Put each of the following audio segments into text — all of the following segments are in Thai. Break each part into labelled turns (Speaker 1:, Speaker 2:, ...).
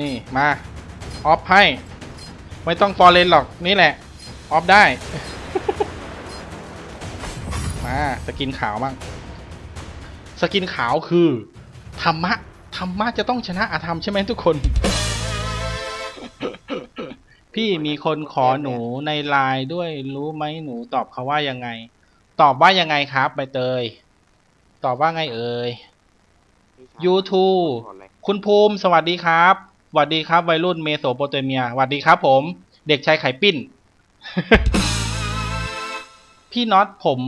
Speaker 1: นี่มาออฟให้ ไม่ต้องฟอร์เรนหรอกนี่แหละ ออฟได้ มาสกินขาวบ้างสกินขาวคือธรรมะธรรมะจะต้องชนะอาธรรมใช่ไหมทุกคน พี่มีคนขอหนูในไลน์ด้วยรู้ไหมหนูตอบเขาว่ายังไง ตอบว่ายังไงครับใบเตย ตอบว่าไงเอ่ย YouTube คุณภูมิสวัสดีครับ สวัสดีครับวัยรุ่นเมโสโปเตเมียสวัสดีครับผม เด็กชายไข่ปิ้น พี่น็อตผม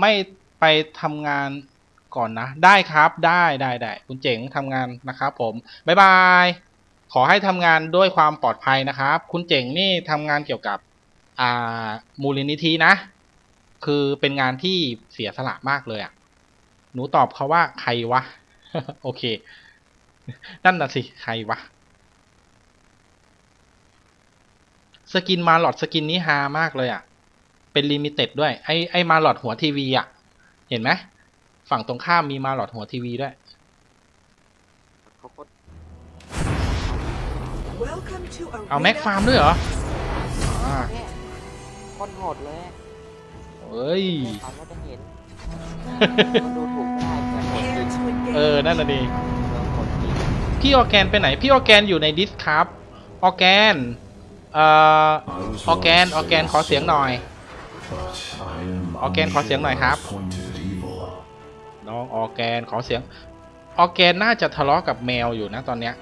Speaker 1: ไม่ไปทำงานก่อนนะ ได้ครับได้ได้ได้คุณเจ๋งทำงานนะครับผมบ๊ายบายขอให้ทำงานด้วยความปลอดภัยนะครับ คุณเจ๋งนี่ทำงานเกี่ยวกับอ่ามูลนิธินะ คือเป็นงานที่เสียสละมากเลยอะ่ะหนูตอบเขาว่าใครวะ โอเค นั่นน่ะสิ ใครวะ สกินมาหลอดสกินนี้ฮามากเลยอะ่ะ เป็นลิมิเต็ดด้วย ไอไอมาหลอดหัวทีวีอะ่ะ เห็นไหมฝั่งตรงข้ามมีมาหลอดหัวทีวีด้วย
Speaker 2: เขาก็
Speaker 1: เอาแม็กฟาร์มด้วยเหรออ่า
Speaker 2: เนี่ยคนโหดเลย
Speaker 1: เอ้ย
Speaker 2: ถามว่าจะเห็นมันดูถูกไม่ได้เหมือนโหดจริง
Speaker 1: เออ นั่นน่ะดี
Speaker 2: เมืองโหดจริง
Speaker 1: พี่ออร์แกนไปไหน พี่ออร์แกนอยู่ในดิสครับ ออร์แกนเอ่อออร์แกนออร์แกนขอเสียงหน่อย
Speaker 3: ออร์แกนขอเสียงหน่อยครับ
Speaker 1: น้องออร์แกนขอเสียง ออร์แกนน่าจะทะเลาะกับแมวอยู่นะตอนเนี้ย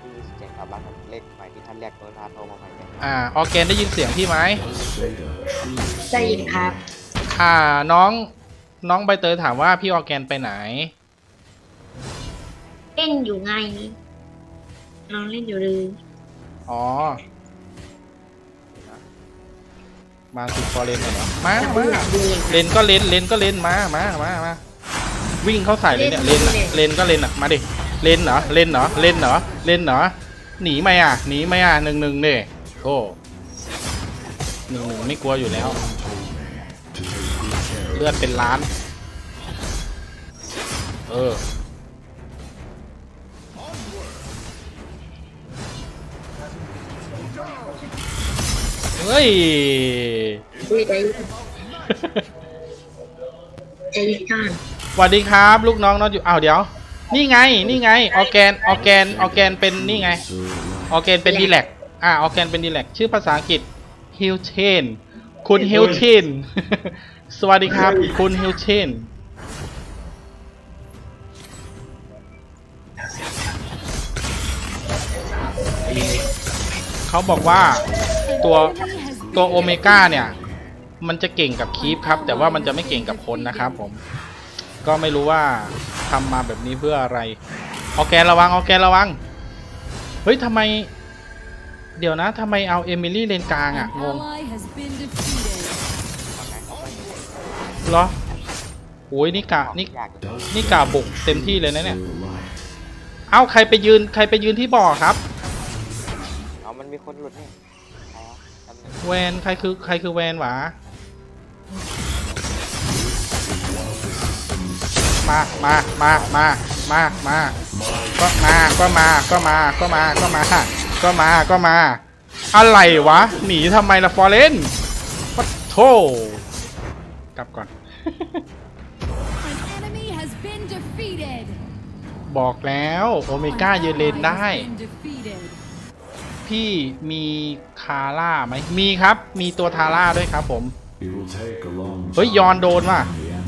Speaker 2: ที่เสียงตอบรับของเลขใหม่ที่ท่านเรียกโทรทัศน์โทรมาใหม่เนี่ย
Speaker 1: อ่าออร์แกนได้ยินเสียงพี่ไหม
Speaker 4: ได้ยินครับ
Speaker 1: อ่าน้องน้องใบเตยถามว่าพี่ออร์แกนไปไหน
Speaker 4: เล่นอยู่ไง น้องเล่นอยู่เลย
Speaker 1: อ๋อ มาสิฟอร์เรนเหรอ มามาเลนก็เลนเลนก็เลนมามามามาวิ่งเข้าใส่เลยเนี่ยเลนอะเลนก็เลนอะมาดิเลนเหรอเลนเหรอเลนเหรอเลนเหรอหนีไหมอะหนีไหมอะหนึ่งหนึ่งเนี่ยโอ้หนึ่งหนึ่งไม่กลัวอยู่แล้ว เลือดเป็นล้าน เออ เฮ้ย
Speaker 4: อุ้ยใจใจเย็นก่อน
Speaker 1: สวัสดีครับ ลูกน้องนอตอยู่อ้าวเดี๋ยว นี่ไง นี่ไง ออแกน ออแกน ออแกนเป็นนี่ไง ออแกนเป็นดีแลกอ่า ออแกนเป็นดีแลกชื่อภาษาอังกฤษฮิลเชน คุณฮิลเชน สวัสดีครับ คุณฮิลเชน เขาบอกว่า ตัวตัวโอเมก้าเนี่ย มันจะเก่งกับคีปครับ แต่ว่ามันจะไม่เก่งกับคนนะครับผม ก็ไม่รู้ว่าทำมาแบบนี้เพื่ออะไรออร์แกนระวังออร์แกนระวัง เฮ้ยทำไม เดี๋ยวนะทำไมเอาเอมิลี่เลนกลางอะงง
Speaker 5: ally has been defeated.
Speaker 1: เหรอโอ้ยนี่กะนี่
Speaker 2: อยากจะ
Speaker 1: นี่กะบุกเต็มที่เลยนะเนี่ยเอ้าใครไปยืนใครไปยืนที่บ่อครับ
Speaker 2: เอามันมีคนหลุดเนี่ย
Speaker 1: แวนใครคือใครคือแวนหวามามามามามามาก็มาก็มาก็มาก็มาก็มาก็มาก็มา อะไรวะ หนีทำไมล่ะฟอร์เรนปะโธกลับก่อน บอกแล้ว โอเมก้ายืนเลนได้ พี่มีคาร่าไหมมีครับ มีตัวทาร่าด้วยครับผมเฮ้ยยอนโดนว่ะ
Speaker 5: An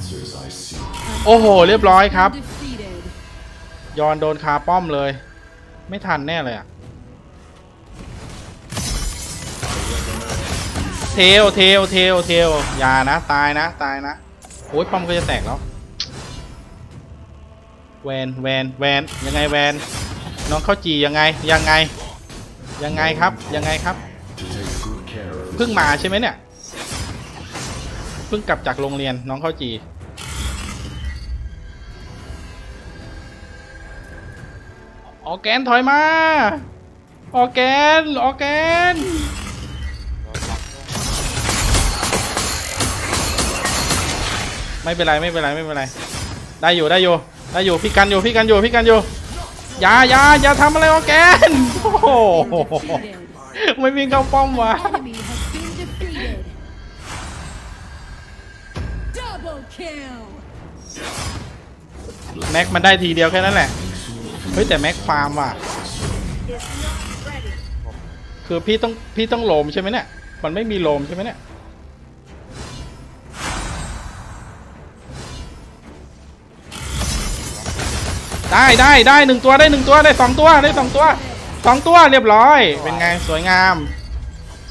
Speaker 1: โอ้โห เรียบร้อยครับ
Speaker 5: enemy has been defeated.
Speaker 1: ยอนโดนคาป้อมเลย ไม่ทันแน่เลยอะเทลเทลเทลเทลอย่านะ ตายนะ ตายนะโอ้ยป้อมก็จะแตกแล้วแวนแวนแวนยังไงแวนน้องเข้าจียังไงยังไง ยังไงครับ ยังไงครับ เพิ่งมาใช่ไหมเนี่ย เพิ่งกลับจากโรงเรียนน้องข้าจี ออแกนถอยมา ออแกน ออแกน ไม่เป็นไร ไม่เป็นไร ไม่เป็นไร ได้อยู่ ได้อยู่ ได้อยู่ พี่กันอยู่ พี่กันอยู่ พี่กันอยู่ อย่าอย่าอย่าทำอะไรออแกน โอ้โหไม่วิ่งเข้าป้อมวะ
Speaker 5: Enemy has been defeated. Double kill.
Speaker 1: แม็กมันได้ทีเดียวแค่นั้นแหละ เฮ้ยแต่แม็กฟาร์มว่ะ คือพี่ต้องพี่ต้องโลมใช่ไหมเนี่ย มันไม่มีโลมใช่ไหมเนี่ย ได้ได้ได้หนึ่งตัวได้หนึ่งตัวได้สองตัวได้สองตัว สองตัวเรียบร้อย เป็นไงสวยงาม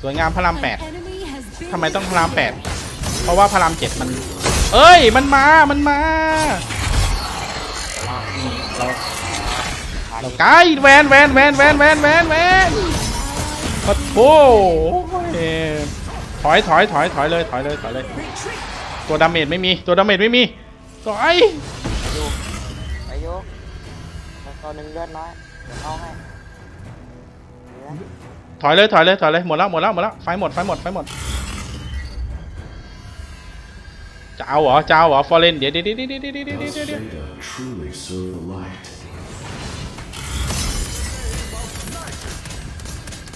Speaker 1: สวยงามพระรามแปดทำไมต้องพระรามแปดเพราะว่าพระรามเจ็ดมัน เอ้ย มันมา มันมาเราเราไกลแวนแวนแวนแวนแวนแวนแวนปะโถเอ้ยถอยถอยถอยถอยเลยถอยเลยถอยเลย ตัวดาเมจไม่มีตัวดาเมจไม่มีถอย
Speaker 2: ไปโยกตัวหนึ่งเลือดน้อยเดี๋ยวเข้าให้
Speaker 1: ถอยเลยถอยเลยถอยเลยหมดแล้วหมดแล้วหมดแล้วไฟหมดไฟหมดไฟหมดจะเอาเหรอจะเอาเหรอฟอร์เรนเดี๋ยวเดี๋ยวเดี๋ยวเดี๋ยวเดี๋ยวเดี๋ยวเดี๋ยว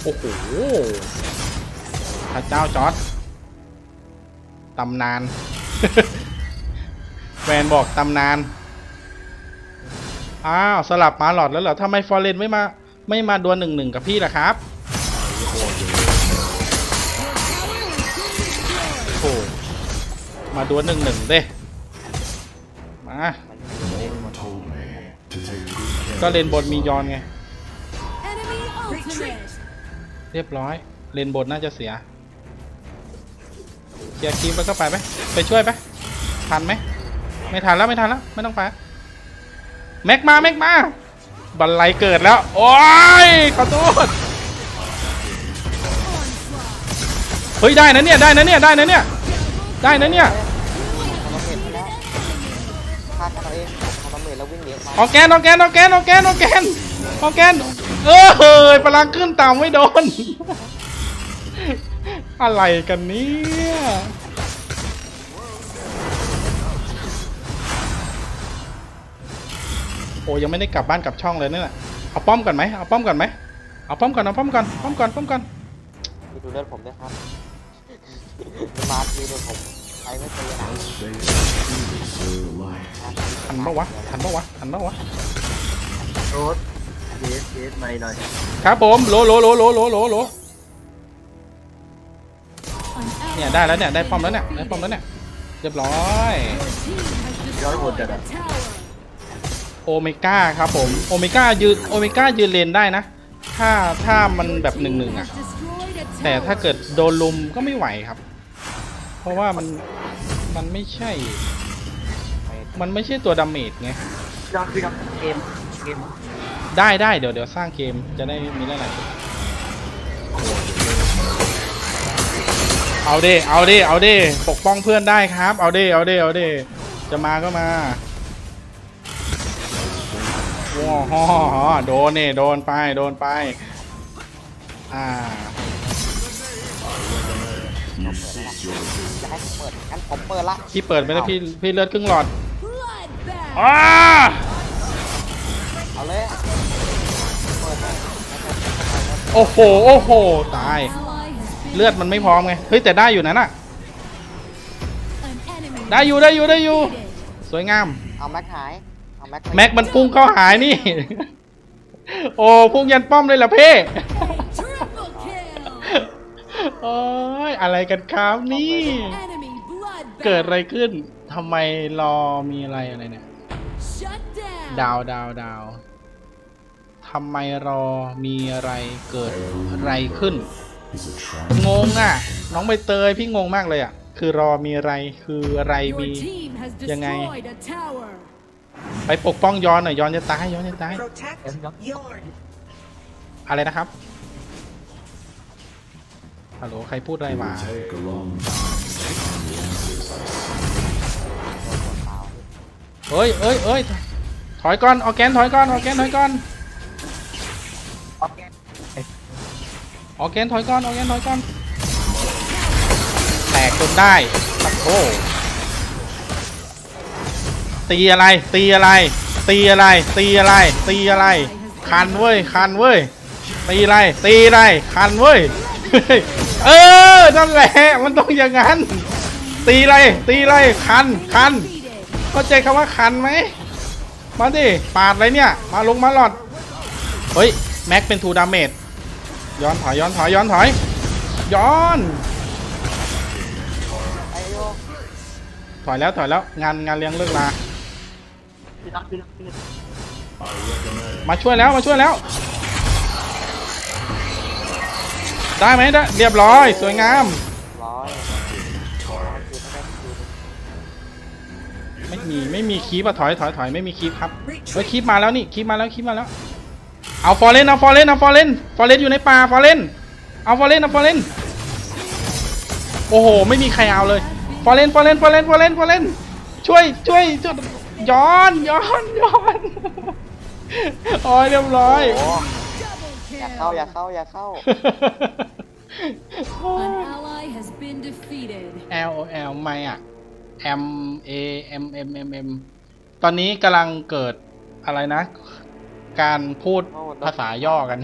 Speaker 1: โอ้โหพระเจ้าจอร์ดตำนานแฟนบอกตำนาน อ้าว สลับมาหลอดแล้วเหรอทำไมฟอร์เรนไม่มา ไม่มาดวลหนึ่งหนึ่งกับพี่ล่ะครับโอ้มาดวลหนึ่งหนึ่งเด้มาก็เลนบนมียอนไง เรียบร้อย เลนบนน่าจะเสียเคลียร์คีมไปก็ไปไหมไปช่วยไหมทันไหมไม่ทันแล้วไม่ทันแล้ว ไม่ต้องไปแม็กมาแม็กมา บันไลเกิดแล้ว โอ้ยขอโทษเฮ้ยได้นะเนี่ยได้นะเนี่ยได้นะเนี่ยได้นะเนี่ย
Speaker 2: ทำดาเมจไปแล้วฆ่ากันเอาเองทำดาเมจแล้ววิ่งหนีออกมา
Speaker 1: ออร์แกนออร์แกนออร์แกนออร์แกนออร์แกนออร์แกนเออเฮ้ยพลังขึ้นต่ำไม่โดน อะไรกันเนี่ย โอ้ยังไม่ได้กลับบ้านกลับช่องเลยเนี่ยเอาป้อมก่อนไหมเอาป้อมก่อนไหมเอาป้อมก่อนเอาป้อมก่อนป้อมก่อนป้อมก่อน
Speaker 2: พี่ดูเลือดผมด้วยครับมันมาทีเดียวผมไปไม่เป็นเลยนะ
Speaker 3: Does Veda truly serve the light?
Speaker 1: ทันปะวะทันปะวะทันปะวะ
Speaker 6: โรสเยสเยสไม่หน่อย
Speaker 1: ครับผมโหลโหลโหลโหลโหลโหลโหล
Speaker 5: An
Speaker 1: เนี่ย
Speaker 5: ally
Speaker 1: ได้แล้วเนี่ยได้ป้อมแล้วเนี่ยได้ป้อมแล้วเนี่ยเรียบร้อย
Speaker 5: Your team has
Speaker 6: Your
Speaker 5: destroyed
Speaker 6: order.
Speaker 5: a tower.
Speaker 1: โอเมก้าครับผมโอเมก้ายืนโอเมก้ายืนเลนได้นะ ถ้าถ้ามันแบบหนึ่งหนึ่งอะ
Speaker 5: Destroyed a
Speaker 1: แต่ถ้า
Speaker 5: tower.
Speaker 1: เกิดโดนลุมก็ไม่ไหวครับ เพราะว่ามันมันไม่ใช่ มันไม่ใช่ตัวดาเมจไง
Speaker 6: ยอดคือยอดเกมเกม
Speaker 1: ได้ได้เดี๋ยวเดี๋ยวสร้างเกมจะได้มีอะไรเอาเด้เอาเด้เอาเด้ปกป้องเพื่อนได้ครับ เอาเด้เอาเด้เอาเด้จะมาก็มา ว้าวฮ่อฮ่อโดนเนี่โดนไปโดนไป อ่า
Speaker 3: You cease your
Speaker 2: จะให้ผมเปิดงั้นผมเปิดละ
Speaker 1: พี่เปิดไปแล้วพี่พี่เลือดครึ่งหลอดอ้า
Speaker 2: เอาเลยเปิดเลย
Speaker 1: โอ้โหโอ้โหตาย เลือดมันไม่พร้อมไงเฮ้ยแต่ได้อยู่นะน่ะได้อยู่ได้อยู่ได้อยู่ สวยงาม
Speaker 2: เอาแม็กหาย เอาแม็กไป
Speaker 1: แม็กมันพุ่งเข้าหายนี่ โอ้พุ่งยันป้อมเลยเหรอเพ่
Speaker 5: Triple kill.
Speaker 1: โอ้ยอะไรกันครับนี่
Speaker 5: Enemy bloodbath.
Speaker 1: เกิดอะไรขึ้นทำไมรอมีอะไรอะไรเนี่ย
Speaker 5: Shut down.
Speaker 1: ดาวดาวดาวทำไมรอมีอะไรเกิดอะไรขึ้น
Speaker 3: is a trap.
Speaker 1: งงอะ น้องใบเตยพี่งงมากเลยอะ คือรอมีอะไรคืออะไร
Speaker 5: Your
Speaker 1: มี
Speaker 5: team has
Speaker 1: ยังไง?
Speaker 5: Destroyed a tower.
Speaker 1: ไปปกป้องย้อนหน่อยย้อนจะตายย้อนจะตาย
Speaker 6: เอ็มยอด
Speaker 1: อะไรนะครับฮัลโหลใครพูดอะไร
Speaker 3: It
Speaker 1: มา
Speaker 3: will take a long time to find the answers I seek.
Speaker 1: เอ้ยเอ้ยเอ้ยถอยก่อนออกแกนถอยก่อนออกแกนถอยก่อนออกแกนถอยก่อนออกแกนถอยก่อนแตกจนได้ตัดโอ้ ตีอะไร ตีอะไร ตีอะไร ตีอะไร ตีอะไร คันเว้ย คันเว้ย ตีอะไร ตีอะไร คันเว้ย เออ นั่นแหละ มันต้องอย่างนั้น ตีอะไร ตีอะไร คัน คัน เข้าใจคำว่าคันไหม มาดิ ปาดอะไรเนี่ย มาลงมาหลอด เฮ้ย แม็กเป็นทูดาเมจ ย้อนถอย ย้อนถอย ย้อนถอย ย้อนถอยแล้วถอยแล้วงานงานเลี้ยงเลิกลา มาช่วยแล้วมาช่วยแล้ว ได้ไหมได้เรียบร้อย สวยงาม
Speaker 2: ร้อยคือไม่ได้คือ
Speaker 1: ไม่มีไม่มีคีบอะถอยถอยถอยไม่มีคีบครับเฮ้ยคีบมาแล้วนี่คีบมาแล้วคีบมาแล้ว เอาฟอร์เรนเอาฟอร์เรนเอาฟอร์เรนฟอร์เรนอยู่ในป่าฟอร์เรนเอาฟอร์เรนเอาฟอร์เรนโอ้โห ไม่มีใครเอาเลยฟอร์เรนฟอร์เรนฟอร์เรนฟอร์เรนฟอร์เรนช่วยช่วยช่วย ย้อนย้อนย้อนโอ้ยเรียบร้อย
Speaker 2: โอ้
Speaker 5: Double
Speaker 2: อย่าเข้า
Speaker 5: kill.
Speaker 2: อย่าเข้าอย่าเข้า
Speaker 5: An ally has been defeated.
Speaker 1: L O L ไม่อะ M A M M M M ตอนนี้กำลังเกิดอะไรนะ การพูดภาษาย่อกัน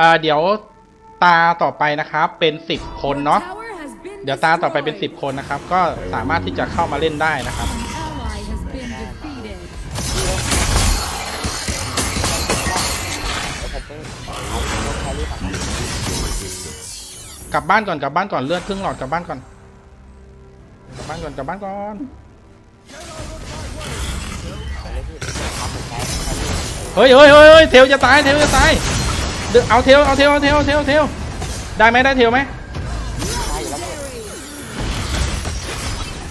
Speaker 1: อ่าเดี๋ยวตาต่อไปนะครับ เป็นสิบคนเนาะ
Speaker 5: Tower has been
Speaker 1: เดี๋ยวตาต่อไปเป็นสิบคนนะครับ ก็สามารถที่จะเข้ามาเล่นได้นะครับ
Speaker 2: ก
Speaker 1: ลับบ้านก่อนกลับบ้านก่อนเลือดครึ่งหลอดกลับบ้านก่อนกลับบ้านก่อนกลับบ้านก่อนเฮ้ยเฮ้ยเฮ้ยเฮ้ยเทลจะตายเทลจะตายเดี๋ยวเอาเทลเอาเทลเอาเทลเอาเทลเอาเทลได้ไหมได้เทลไหม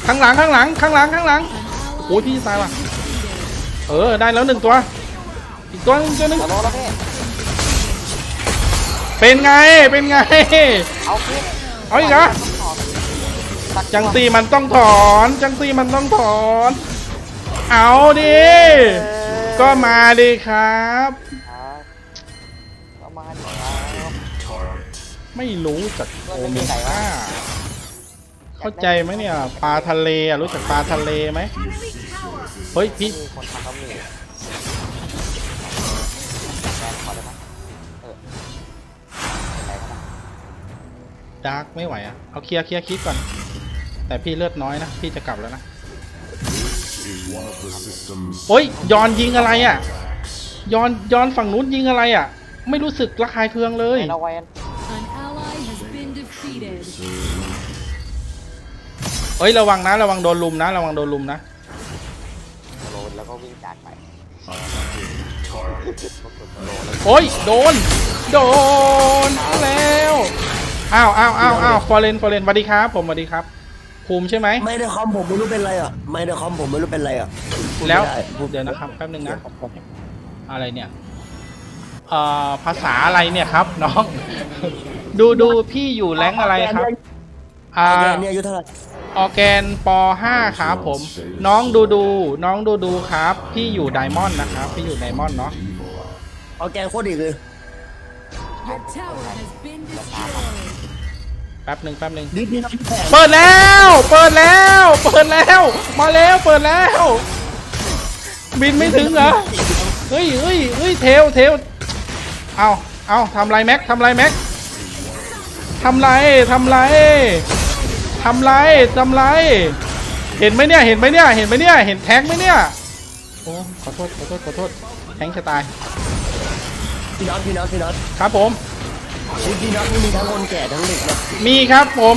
Speaker 1: ข้างหลังข้างหลังข้างหลังข้างหลังโอ้ยพี่ตายว่ะเออได้แล้วหนึ่งตัว อีกตัวนึงตัวนึงเป็นไงเป็นไง
Speaker 2: เอาพี่
Speaker 1: เอาอีกเหรอจังซีมันต้องถอน จังซีมันต้องถอน เอาดิก็มาดิครับ
Speaker 2: ก็มาดิครับ
Speaker 1: ไม่รู้จักโอเมก้า เข้าใจไหมเนี่ยปลาทะเลอะรู้จักปลาทะเลไหมเฮ้ยพี่
Speaker 2: มีคนทำบะหมี่แกนขอได้ปะเออเป็นไรก็ได้
Speaker 1: ดาร์กไม่ไหวอะเอาเคลียร์เคลียร์คลิปก่อน แต่พี่เลือดน้อยนะพี่จะกลับแล้วนะ
Speaker 3: is one of the system's
Speaker 1: โอ้ยย้อนยิงอะไรอะย้อนย้อนฝั่งนู้นยิงอะไรอะไม่รู้สึกระคายเคืองเลย
Speaker 2: เป็นเอาไว้
Speaker 5: An ally has been defeated.
Speaker 1: เอ้ยระวังนะ ระวังโดนลุมนะ ระวังโดนลุมนะ
Speaker 2: โลนแล้วก็วิ่งจากไป
Speaker 1: โอ้ยโดน โดนเอาแล้วอ้าวอ้าวอ้าวอ้าวฟอร์เรนฟอร์เรนสวัสดีครับ ผมสวัสดีครับ ภูมิใช่ไหม
Speaker 7: ไม่ได้คอมผมไม่รู้เป็นไรอะไม่ได้คอมผมไม่รู้เป็นไรอะพูด
Speaker 1: แล้ว
Speaker 7: ไม่ได้พูด
Speaker 1: เดี๋ยวนะครับแป๊บนึงนะอะไรเนี่ยเอ่อภาษาอะไรเนี่ยครับ น้อง ดูดูพี่อยู่แรงค์อะไรครับ อ่า
Speaker 7: แกเนี่ยอายุเท่าไหร่
Speaker 1: ออร์แกนป .5 ครับผม น้องดูดูน้องดูดูครับ พี่อยู่ไดมอนด์นะครับ พี่อยู่ไดมอนด์เนาะ
Speaker 7: เอาแกโคตรดีเลย
Speaker 5: Your tower has been destroyed.
Speaker 1: แป๊บหนึ่งแป๊บหนึ่ง
Speaker 7: ดีดีนะพี่แพง
Speaker 1: เปิดแล้ว เปิดแล้ว เปิดแล้ว มาแล้วเปิดแล้ว บินไม่ถึงเหรอเฮ้ยเฮ้ยเฮ้ยเทลเทลเอาเอาทำไรแม็กทำไรแม็กทำไรทำไร ทำไรทำไร เห็นไหมเนี่ย เห็นไหมเนี่ย เห็นไหมเนี่ย เห็นแท็กไหมเนี่ย โอ้ขอโทษ ขอโทษ ขอโทษ แทงจะตาย
Speaker 7: พี่น็อตพี่น็อตพี่น็อต
Speaker 1: ครับผม
Speaker 7: พี่พี่น็อตนี่มีทั้งคนแก่ทั้งเด็กนะ
Speaker 1: มีครับผม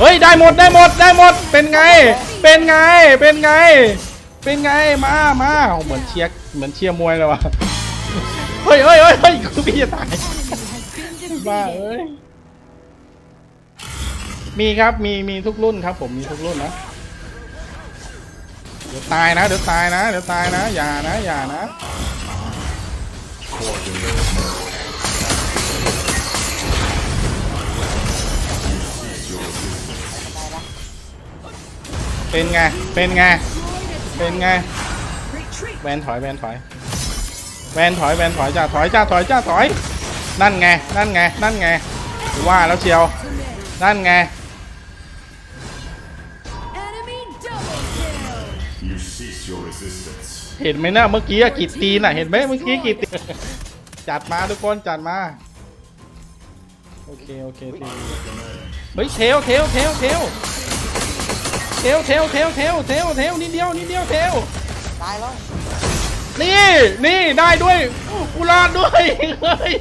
Speaker 1: เฮ้ย ได้หมด ได้หมด ได้หมด เป็นไง เป็นไง เป็นไง เป็นไง มา มาโอ้เหมือนเชียร์ เหมือนเชียร์มวยเลยวะเฮ้ยเฮ้ยเฮ้ยเฮ้ยคือพี่จะตาย
Speaker 5: Enemy has been
Speaker 1: บ้า
Speaker 5: defeated.
Speaker 1: เอ้ย มีครับมีมีทุกรุ่นครับ ผมมีทุกรุ่นนะเดี๋ยวตายนะเดี๋ยวตายนะเดี๋ยวตายนะอย่านะอย่านะเป็นไง เป็นไง เป็นไง แวนถอย แวนถอย แวนถอย แวนถอยจ้าถอยจ้าถอยจ้าถอย นั่นไง นั่นไง นั่นไง ว่าแล้วเชียว นั่นไง เห็นไหมนะเมื่อกี้อะกิดตีนอะเห็นไหมเมื่อกี้กิดตีนจัดมาทุกคนจัดมาโอเคโอเคทีเฮ้ยเทลเทลเทลเทลเทลเทลเทลเทลเทลเทลนิดเดียวนิดเดียวเทล
Speaker 2: ตายแล้ว
Speaker 1: นี่นี่ได้ด้วยกูรอดด้วยเฮ้ย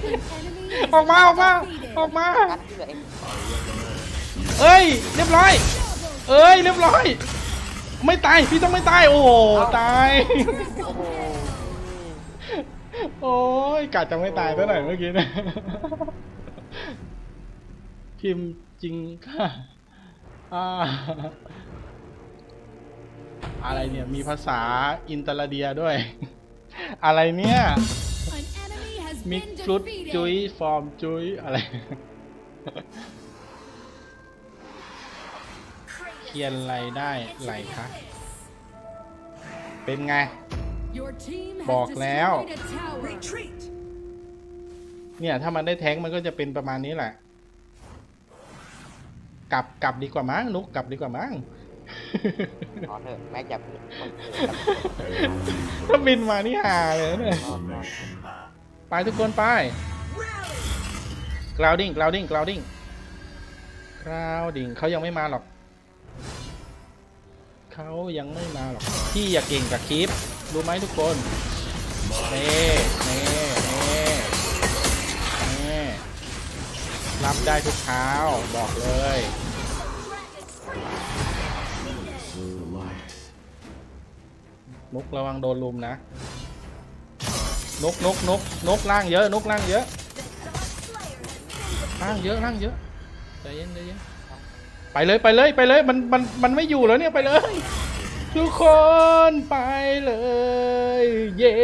Speaker 1: ออกมาออกมาออกมา
Speaker 2: กันที่เหลือเอง
Speaker 1: เอ้ยเรียบร้อยเอ้ยเรียบร้อย ไม่ตาย พี่ต้องไม่ตาย โอ้โหตาย
Speaker 2: โอ้โห
Speaker 1: โอ้ยกะจะไม่ตายซะหน่อยเมื่อกี้เนะพิมพ์จริงค่ะอ่าอะไรเนี่ย มีภาษาอินเตอร์เดียด้วย อะไรเนี่ย
Speaker 5: An enemy has
Speaker 1: มิก
Speaker 5: been
Speaker 1: ฟรุตจุย
Speaker 5: defeated.
Speaker 1: ฟอร์มจุยอะไร เขียนอะไรได้ไหลคะเป็นไง
Speaker 5: Your team has
Speaker 1: บอกแล้ว
Speaker 5: destroyed a tower.
Speaker 1: เนี่ยถ้ามันได้แท้งมันก็จะเป็นประมาณนี้แหละ กลับกลับดีกว่ามั้งนุกกลับดีกว่ามั้ง
Speaker 2: ขอเถอะแม็กอย่าพูดคนเกิด
Speaker 1: ถ้าบินมานี่หาเลยนะเนี่ยไปทุกคนไป grounding grounding grounding grounding เขายังไม่มาหรอก เขายังไม่มาหรอกพี่อย่าเก่งกับคลิปรู้ไหมทุกคนเน่เน่เน่เน่รับได้ทุกเท้าบอกเลยนุกระวังโดนลุมนะนกนกนกนกล่างเยอะนกล่างเยอะล่างเยอะล่างเยอะใจเย็นใจเย็น ไปเลยไปเลยไปเลยมันมันมันไม่อยู่แล้วเนี่ยไปเลย ทุกคนไปเลย เย่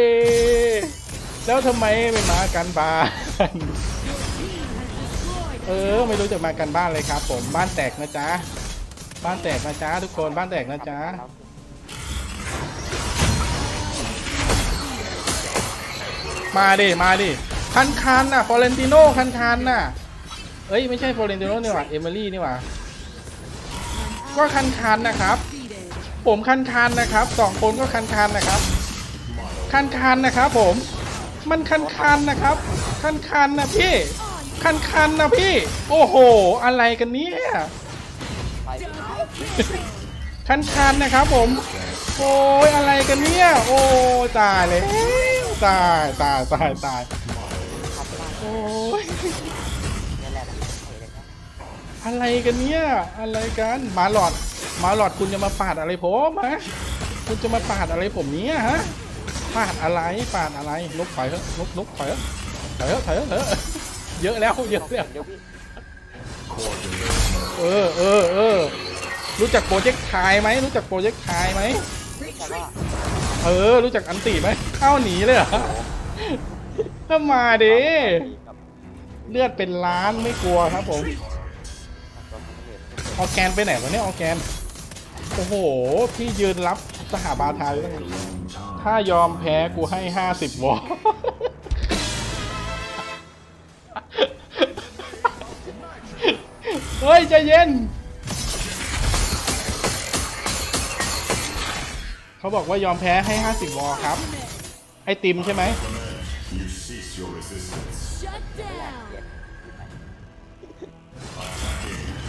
Speaker 1: แล้วทำไมไม่มากันบ้าน เออไม่รู้จะมากันบ้านเลยครับ ผมบ้านแตกนะจ๊ะบ้านแตกนะจ๊ะทุกคนบ้านแตกนะจ๊ะมาดิมาดิคันคันน่ะฟอเรนติโน่คันคันน่ะเอ้ยไม่ใช่ฟอเรนติโน่นี่หว่าเอมิลี่นี่หว่า ก็คันคันนะครับ ผมคันคันนะครับสองคนก็คันคันนะครับ คันคันนะครับผม มันคันคันนะครับ คันคันนะพี่ คันคันนะพี่ โอ้โห อะไรกันเนี่ยคันคันนะครับผม โอ้ยอะไรกันเนี่ย โอ้ตายเลย ตายตายตายตายโอ้ย อะไรกันเนี่ยอะไรกันหมาหลอดหมาหลอดคุณจะมาปาดอะไรผมฮะคุณจะมาปาดอะไรผมเนี่ยฮะปาดอะไรปาดอะไรลุกถอยเถอะลุกลุกถอยเถอะถอยเถอะถอยเถอะเถอะเยอะแล้วเยอะแล้ว
Speaker 2: เดี๋ยวพี่
Speaker 1: เออเออเออรู้จักโปรเจกต์ไทยไหมรู้จักโปรเจกต์ไทยไหม
Speaker 2: แต่ว่า
Speaker 1: เออ รู้จักอันตีไหมเอ้าหนีเลยเหรอถ้ามาดิเลือดเป็นล้านไม่กลัวครับผม ออร์แกนไปไหนวะเนี่ยออร์แกน โอ้โห พี่ยืนรับสหาบาทาอยู่ถ้ายอมแพ้กูให้ห้าสิบวอลเฮ้ยใจเย็น เขาบอกว่ายอมแพ้ให้ห้าสิบวอลครับ ไอติมใช่ไหม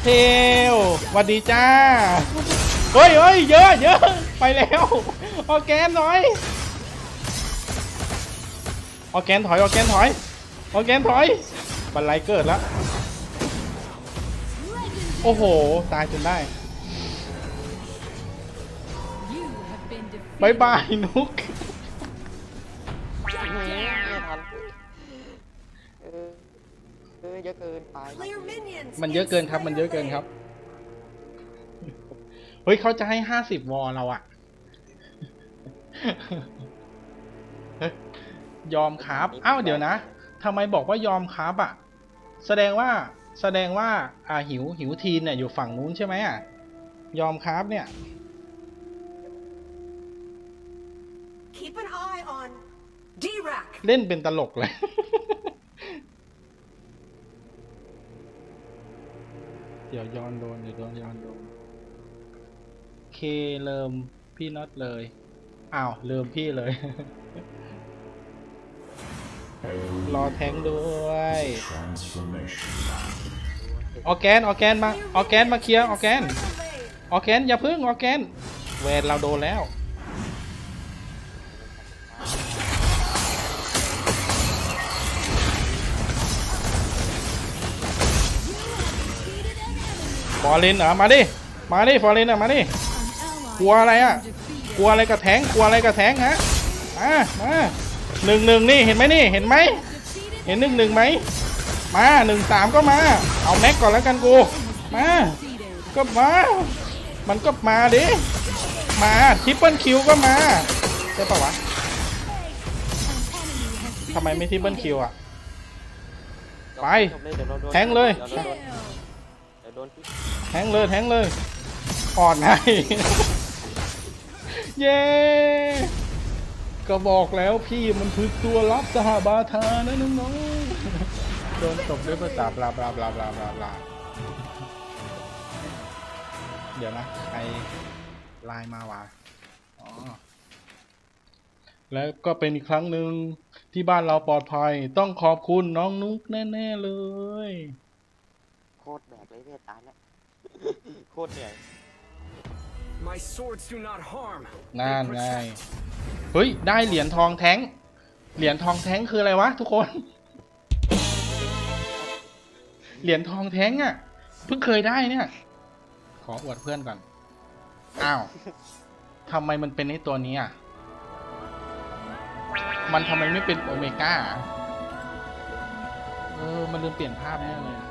Speaker 1: เทลสวัสดีจ้า เฮ้ยเฮ้ยเยอะเยอะไปแล้วออร์แกนหน่อยออร์แกนถอยออร์แกนถอยออร์แกนถอยบันไลเกิดแล้ว โอ้โห ตายจนได้
Speaker 5: You have been defeated.
Speaker 1: บายบายนุก
Speaker 2: เออเยอะเกินไป
Speaker 1: มันเยอะเกินครับ มันเยอะเกินครับ เฮ้ยเขาจะให้ห้าสิบวอลเราอะยอมครับอ้าวเดี๋ยวนะทำไมบอกว่ายอมครับอะแสดงว่าแสดงว่าอ่าหิวหิวทีนเนี่ยอยู่ฝั่งนู้นใช่ไหมอะยอมครับเนี่ย
Speaker 8: Keep an eye on D-Rack.
Speaker 1: เล่นเป็นตลกเลย เดี๋ยวย้อนโดนเดี๋ยวโดนย้อนโดนเคเริ่มพี่น็อตเลยอ้าวเริ่มพี่เลย รอแทงด้วยออแกนออแกนมาออแกนมาเคลียร์ออแกนออแกนอย่าพึ่งออแกนเวรเราโดนแล้ว อร์ลินเหรอมาดิ มาดิ ฟอร์ลินอะมาดิ กลัวอะไรอะ กลัวอะไรกับแทง กลัวอะไรกับแทงฮะ มา มาหนึ่งหนึ่งนี่เห็นไหมนี่ เห็นไหม เห็นหนึ่งหนึ่งไหม มาหนึ่งสามก็มา เอาแม็กก่อนแล้วกันกู มา ก็มา มันก็มาดิ มาทริปเปิลคิวก็มาใช่ปะวะทำไมไม่ทริปเปิลคิวอะ ไป แทงเลย
Speaker 2: ดนเดี๋ยวโดนที่
Speaker 1: แทงเลยแทงเลยอ่อนไงเย้ ก็บอกแล้วพี่มันคือตัวรับสหบาทานะน้องๆโดนตบด้วยภาษาบลาบลาบลาบลาบลาบลาเดี๋ยวนะใครไลน์มาวะอ๋อแล้วก็เป็นอีกครั้งหนึ่งที่บ้านเราปลอดภัย ต้องขอบคุณน้องนุ๊กแน่ ๆ เลย
Speaker 2: ตรแบกเลยเนี่ยตายแล้วโคตรเหนื่อย
Speaker 9: My swords do not harm.
Speaker 1: นั่นไงเฮ้ย ได้เหรียญทองแท้ง เหรียญทองแท้งคืออะไรวะทุกคน เหรียญทองแท้งอะ เพิ่งเคยได้เนี่ย ขออวดเพื่อนก่อน อ้าวทำไมมันเป็นไอ้ตัวนี้อะ มันทำไมไม่เป็นโอเมก้าอะเออ มันลืมเปลี่ยนภาพแน่เลยอะ